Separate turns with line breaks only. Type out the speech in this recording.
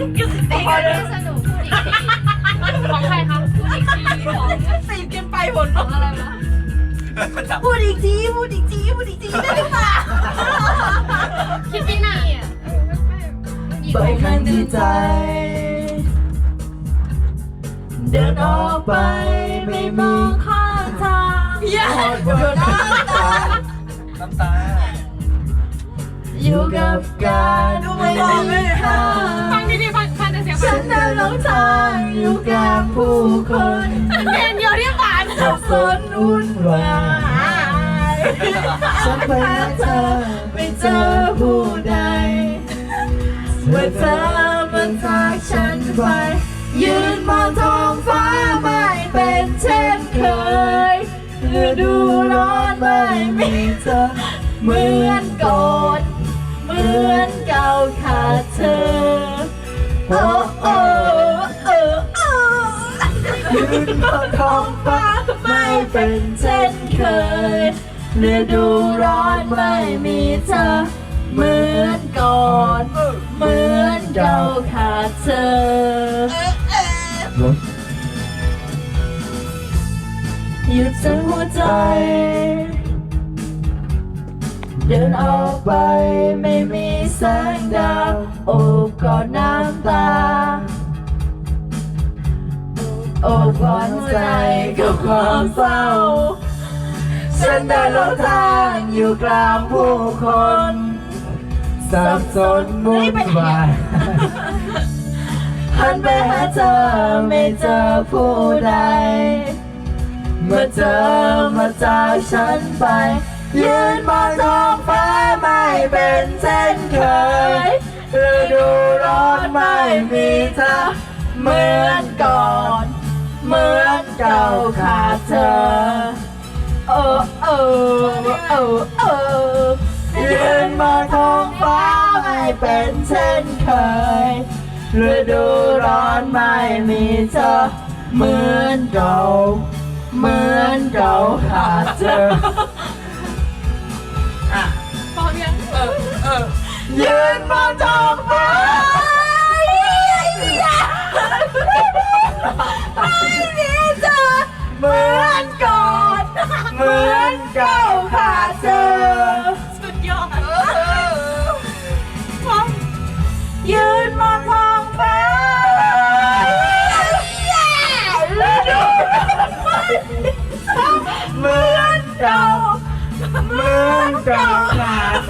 เพลงสนุกของใครครับพูดอีกทีของสีกินไปหมดของอะ
ไรมา
พูดอีกทีพูดอีกทีพูดอีกทีได้หรือเปล่า
คิดไม่น่ะไป
ข้างที่ใจ เดินออกไปไม่มองข้างทาง
อย่า
เดินน้ำตา
น้ำตา
อยู่กับการไม่มีค่า
ฟังดีๆฟังฟังแต่เสียง
ฉันเดินหลงทางอยู่กลางผู้คน
เพลงเดียวที่ผ่าน
สับสนวุ่นวายฉันไปหาเธอไม่เจอผู้ใดเมื่อเธอมันจากฉันไป ยืนมองท้องฟ้าไม่เป็นเช่นเคยฤดูร้อนไม่มีเธอเหมือนก่อน ยืนมองท้องฟ้าไม่เป็นเช่นเคยฤดูร้อนไม่มีเธอ เหมือนก่อน เหมือนเราขาดเธอ หยุดสังหัวใจ เดินออกไปไม่ โอบกอดหัวใจกับความเศร้า ฉันเดินหลงทางอยู่กลางผู้คนสับสนวุ่นวายหันไปหาเธอไม่เจอผู้ใด เมื่อเธอมาจากฉันไป ยืนมองท้องฟ้าไม่เป็นเช่นเคยฤดูร้อนไม่มีเธอเหมือนก่อน ขาดเธอ โอ้โอ้โอ้โอ้ยืนมองท้องฟ้าไม่เป็นเช่นเคยฤดูร้อนไม่มีเธอ เหมือนเก่าเหมือนเก่าขาดเธอ
พร้อมยัง
เออเออ
ยืนมองท้องฟ้า เหมือนเก่าเมืองเก่าขาด